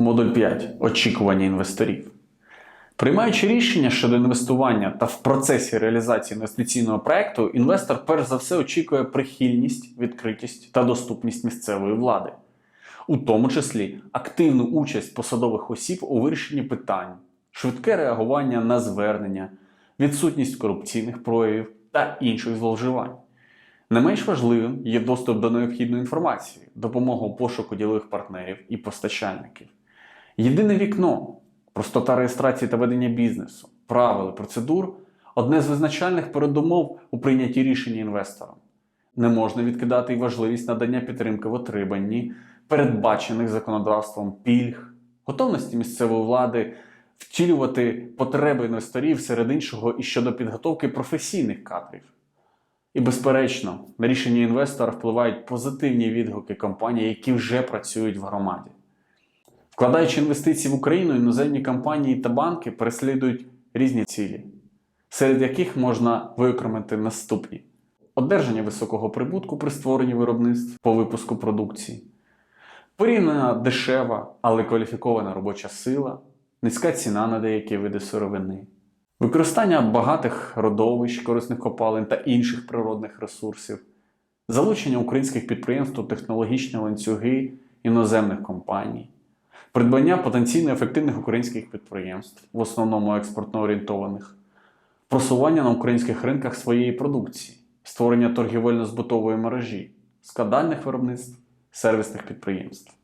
Модуль 5. Очікування інвесторів. Приймаючи рішення щодо інвестування та в процесі реалізації інвестиційного проекту, інвестор перш за все очікує прихильність, відкритість та доступність місцевої влади, у тому числі активну участь посадових осіб у вирішенні питань, швидке реагування на звернення, відсутність корупційних проявів та інших зловживань. Не менш важливим є доступ до необхідної інформації, допомога у пошуку ділових партнерів і постачальників. Єдине вікно, простота реєстрації та ведення бізнесу, правил і процедур одне з визначальних передумов у прийнятті рішення інвестором. Не можна відкидати й важливість надання підтримки в отриманні передбачених законодавством пільг, готовності місцевої влади втілювати потреби інвесторів серед іншого і щодо підготовки професійних кадрів. І, безперечно, на рішення інвестора впливають позитивні відгуки компаній, які вже працюють в громаді. Вкладаючи інвестиції в Україну, іноземні компанії та банки переслідують різні цілі, серед яких можна виокремити наступні: одержання високого прибутку при створенні виробництв по випуску продукції, порівняно дешева, але кваліфікована робоча сила, низька ціна на деякі види сировини, використання багатих родовищ, корисних копалин та інших природних ресурсів, залучення українських підприємств у технологічні ланцюги іноземних компаній придбання потенційно ефективних українських підприємств, в основному експортно орієнтованих, просування на українських ринках своєї продукції, створення торгівельно-збутової мережі, складальних виробництв, сервісних підприємств.